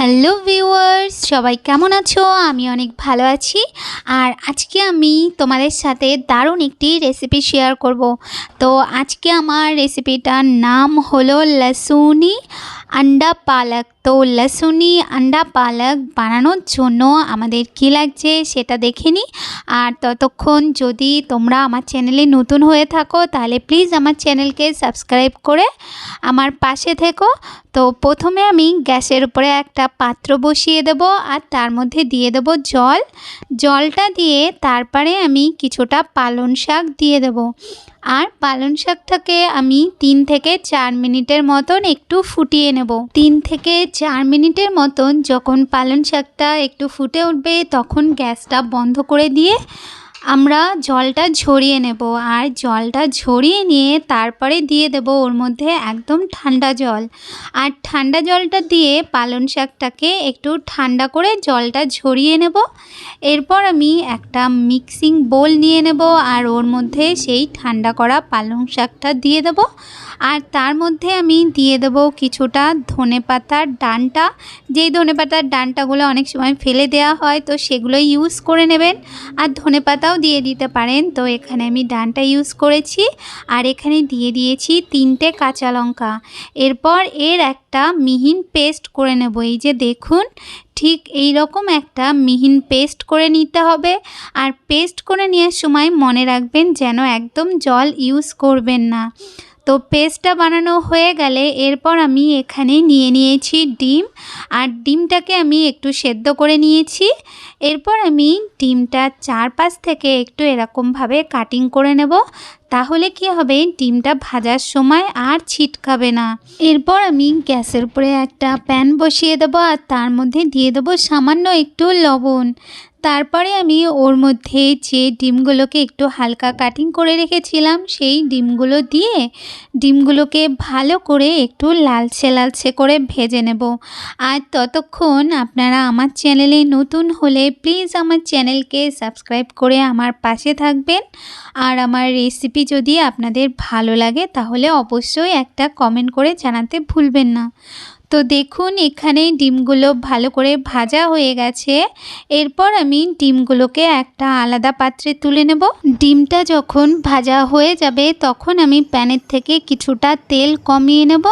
Hello viewers, সবাই কেমন আছো? আমি অনেক ভালো আছি। আর আজকে আমি তোমাদের সাথে দারুণ একটি রেসিপি শেয়ার করব। তো আজকে আমার রেসিপিটার নাম হলো লসুনি আন্ডা পালক তো লসুনি, আন্ডা পালক বানানোর জন্য আমাদের কী লাগছে সেটা দেখে নিই আর ততক্ষণ যদি তোমরা আমার চ্যানেলে নতুন হয়ে থাকো, তাহলে প্লিজ আমার চ্যানেলকে সাবস্ক্রাইব করে আমার পাশে থেকো। তো প্রথমে আমি গ্যাসের উপরে একটা পাত্র বসিয়ে দেব আর তার মধ্যে দিয়ে দেব জল। জলটা দিয়ে তারপরে আমি কিছুটা পালং শাক দিয়ে দেব। আর পালং শাকটাকে আমি তিন থেকে চার মিনিটের মতন একটু ফুটিয়ে নেব। তিন থেকে চার মিনিটের মতন যখন পালং শাকটা একটু ফুটে উঠবে, তখন গ্যাসটা বন্ধ করে দিয়ে আমরা জলটা ঝরিয়ে নেব আর জলটা ঝরিয়ে নিয়ে তারপরে দিয়ে দেব ওর মধ্যে একদম ঠান্ডা জল। আর ঠান্ডা জলটা দিয়ে পালং শাকটাকে একটু ঠান্ডা করে জলটা ঝরিয়ে নেব। এরপর আমি একটা মিক্সিং বোল নিয়ে নেব আর ওর মধ্যে সেই ঠান্ডা করা পালং শাকটা দিয়ে দেব। আর তার মধ্যে আমি দিয়ে দেব কিছুটা ধনে পাতার ডানটা। যেই ধনে পাতার ডানটাগুলো অনেক সময় ফেলে দেওয়া হয় তো সেগুলো ইউজ করে নেবেন। আর ধনে পাতাও দিয়ে দিতে পারেন। তো এখানে আমি ডানটা ইউজ করেছি আর এখানে দিয়ে দিয়েছি তিনটে কাঁচা লঙ্কা। এরপর এর একটা মিহিন পেস্ট করে নেব। এই যে দেখুন, ঠিক এই রকম একটা মিহিন পেস্ট করে নিতে হবে। আর পেস্ট করে নেওয়ার সময় মনে রাখবেন যেন একদম জল ইউজ করবেন না। তো পেস্টটা বানানো হয়ে গেলে এরপর আমি এখানে নিয়ে নিয়েছি ডিম। আর ডিমটাকে আমি একটু সেদ্ধ করে নিয়েছি। এরপর আমি ডিমটা চারপাশ থেকে একটু এরকমভাবে কাটিং করে নেব। তাহলে কি হবে? ডিমটা ভাজার সময় আর ছিটকাবে না। এরপর আমি গ্যাসের উপরে একটা প্যান বসিয়ে দেবো আর তার মধ্যে দিয়ে দেবো সামান্য একটু লবণ। তারপরে আমি ওর মধ্যে যে ডিমগুলোকে একটু হালকা কাটিং করে রেখেছিলাম, সেই ডিমগুলো দিয়ে ডিমগুলোকে ভালো করে একটু লালচে লালচে করে ভেজে নেব। আর ততক্ষণ আপনারা আমার চ্যানেলে নতুন হলে প্লিজ আমার চ্যানেলকে সাবস্ক্রাইব করে আমার পাশে থাকবেন। আর আমার রেসিপি যদি আপনাদের ভালো লাগে, তাহলে অবশ্যই একটা কমেন্ট করে জানাতে ভুলবেন না। তো দেখুন, এখানে ডিমগুলো ভালো করে ভাজা হয়ে গেছে। এরপর আমি ডিমগুলোকে একটা আলাদা পাত্রে তুলে নেব। ডিমটা যখন ভাজা হয়ে যাবে, তখন আমি প্যানের থেকে কিছুটা তেল কমিয়ে নেব।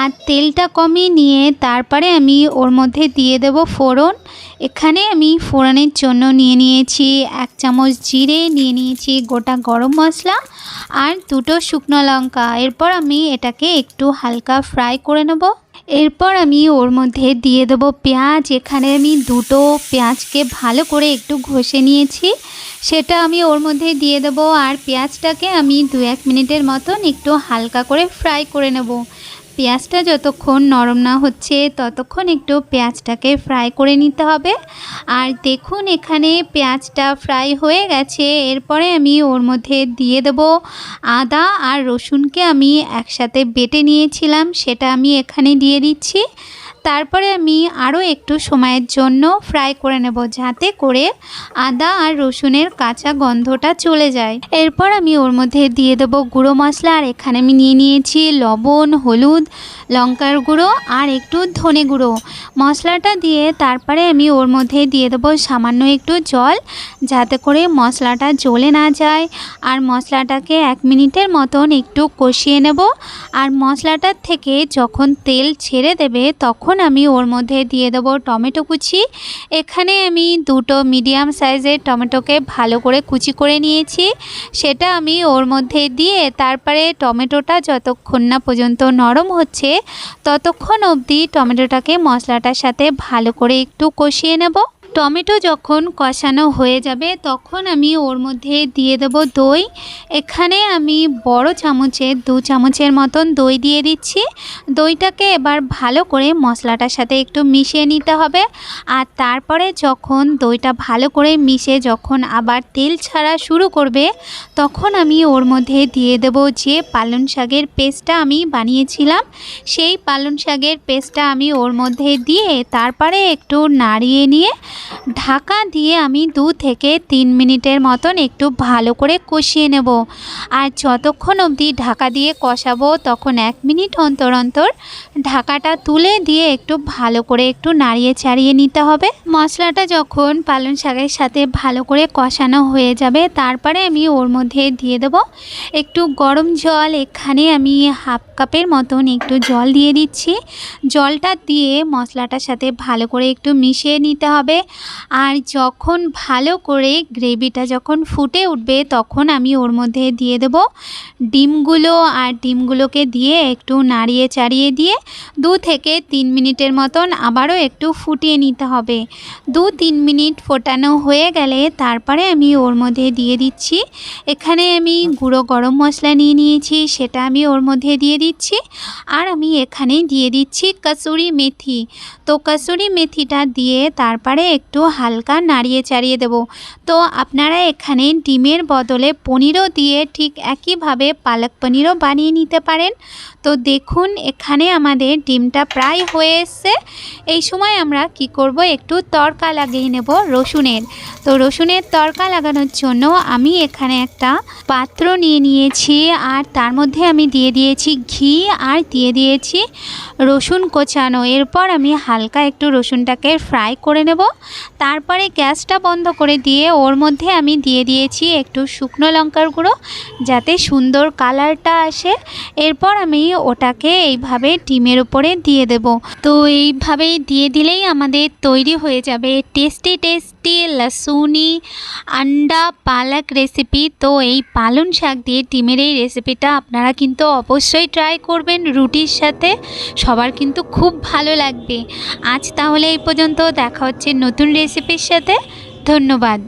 আর তেলটা কমিয়ে নিয়ে তারপরে আমি ওর মধ্যে দিয়ে দেব ফোড়ন। এখানে আমি ফোড়নের জন্য নিয়ে নিয়েছি এক চামচ জিরে, নিয়ে নিয়েছি গোটা গরম মশলা আর দুটো শুকনো লঙ্কা। এরপর আমি এটাকে একটু হালকা ফ্রাই করে নেব। এরপর আমি ওর মধ্যে দিয়ে দেবো পেঁয়াজ। এখানে আমি দুটো পেঁয়াজকে ভালো করে একটু ঘষে নিয়েছি। সেটা আমি ওর মধ্যে দিয়ে দেবো। আর পেঁয়াজটাকে আমি দু এক মিনিটের মতন একটু হালকা করে ফ্রাই করে নেব। পেঁয়াজটা যতক্ষণ নরম না হচ্ছে, ততক্ষণ একটু পেঁয়াজটাকে ফ্রাই করে নিতে হবে। আর দেখুন এখানে পেঁয়াজটা ফ্রাই হয়ে গেছে। এরপরে আমি ওর মধ্যে দিয়ে দেব আদা আর রসুনকে আমি একসাথে বেটে নিয়েছিলাম। সেটা আমি এখানে দিয়ে দিচ্ছি। তারপরে আমি আরও একটু সময়ের জন্য ফ্রাই করে নেব যাতে করে আদা আর রসুনের কাঁচা গন্ধটা চলে যায়। এরপর আমি ওর মধ্যে দিয়ে দেব গুঁড়ো মশলা আর এখানে আমি নিয়ে নিয়েছি লবণ, হলুদ, লঙ্কার গুঁড়ো আর একটু ধনে গুঁড়ো। মশলাটা দিয়ে তারপরে আমি ওর মধ্যে দিয়ে দেবো সামান্য একটু জল যাতে করে মশলাটা জ্বলে না যায়। আর মশলাটাকে এক মিনিটের মতন একটু কষিয়ে নেব। আর মশলাটার থেকে যখন তেল ছেড়ে দেবে তখন আমি ওর মধ্যে দিয়ে দেবো টমেটো কুচি। এখানে আমি দুটো মিডিয়াম সাইজের টমেটোকে ভালো করে কুচি করে নিয়েছি। সেটা আমি ওর মধ্যে দিয়ে তারপরে টমেটোটা যতক্ষণ না পর্যন্ত নরম হচ্ছে, ততক্ষণ অবধি টমেটোটাকে মশলাটার সাথে ভালো করে একটু কষিয়ে নেব। টমেটো যখন কষানো হয়ে যাবে, তখন আমি ওর মধ্যে দিয়ে দেব দই। এখানে আমি বড় চামচের, দু চামচের মতন দই দিয়ে দিচ্ছি। দইটাকে এবার ভালো করে মশলাটার সাথে একটু মিশিয়ে নিতে হবে। আর তারপরে যখন দইটা ভালো করে মিশে যখন আবার তেল ছাড়া শুরু করবে, তখন আমি ওর মধ্যে দিয়ে দেব যে পালং শাকের পেস্টটা আমি বানিয়েছিলাম, সেই পালং শাকের পেস্টটা আমি ওর মধ্যে দিয়ে তারপরে একটু নাড়িয়ে নিয়ে ঢাকা দিয়ে আমি দু থেকে তিন মিনিটের মতন একটু ভালো করে কষিয়ে নেব। আর যতক্ষণ অবধি ঢাকা দিয়ে কষাবো, তখন এক মিনিট অন্তর অন্তর ঢাকাটা তুলে দিয়ে একটু ভালো করে একটু নাড়িয়ে চাড়িয়ে নিতে হবে। মশলাটা যখন পালং শাকের সাথে ভালো করে কষানো হয়ে যাবে, তারপরে আমি ওর মধ্যে দিয়ে দেব একটু গরম জল। এখানে আমি হাফ কাপের মতন একটু জল দিয়ে দিচ্ছি। জলটা দিয়ে মশলাটার সাথে ভালো করে একটু মিশিয়ে নিতে হবে। আর যখন ভালো করে গ্রেভিটা যখন ফুটে উঠবে, তখন আমি ওর মধ্যে দিয়ে দেব ডিমগুলো। আর ডিমগুলোকে দিয়ে একটু নাড়িয়ে চাড়িয়ে দিয়ে দু থেকে তিন মিনিটের মতন আবারও একটু ফুটিয়ে নিতে হবে। দু তিন মিনিট ফোটানো হয়ে গেলে তারপরে আমি ওর মধ্যে দিয়ে দিচ্ছি। এখানে আমি গুঁড়ো গরম মশলা নিয়ে নিয়েছি, সেটা আমি ওর মধ্যে দিয়ে দিচ্ছি। আর আমি এখানে দিয়ে দিচ্ছি কসুরি মেথি। তো কসুরি মেথিটা দিয়ে তারপরে একটু হালকা নাড়িয়ে চাড়িয়ে দেব। তো আপনারা এখানে ডিমের বদলে পনিরও দিয়ে ঠিক একইভাবে পালক পনিরও বানিয়ে নিতে পারেন। তো দেখুন, এখানে আমাদের ডিমটা প্রায় হয়ে এসছে। এই সময় আমরা কি করব? একটু তড়কা লাগিয়ে নেব রসুনের। তো রসুনের তড়কা লাগানোর জন্য আমি এখানে একটা পাত্র নিয়ে নিয়েছি আর তার মধ্যে আমি দিয়ে দিয়েছি ঘি আর দিয়ে দিয়েছি রসুন কোচানো। এরপর আমি হালকা একটু রসুনটাকে ফ্রাই করে নেব। তারপরে গ্যাসটা বন্ধ করে দিয়ে ওর মধ্যে আমি দিয়ে দিয়েছি একটু শুকনো লঙ্কার গুঁড়ো যাতে সুন্দর কালারটা আসে। এরপর আমি ওটাকে এইভাবে ডিমের উপরে দিয়ে দেব। তো এইভাবেই দিয়ে দিলেই আমাদের তৈরি হয়ে যাবে টেস্টি টেস্টি লসুনি আন্ডা পালক রেসিপি। তো এই পালং শাক দিয়ে ডিমের এই রেসিপিটা আপনারা কিন্তু অবশ্যই ট্রাই করবেন রুটির সাথে। সবার কিন্তু খুব ভালো লাগবে। আজ তাহলে এই পর্যন্ত দেখা হচ্ছে নতুন রেসিপির সাথে ধন্যবাদ।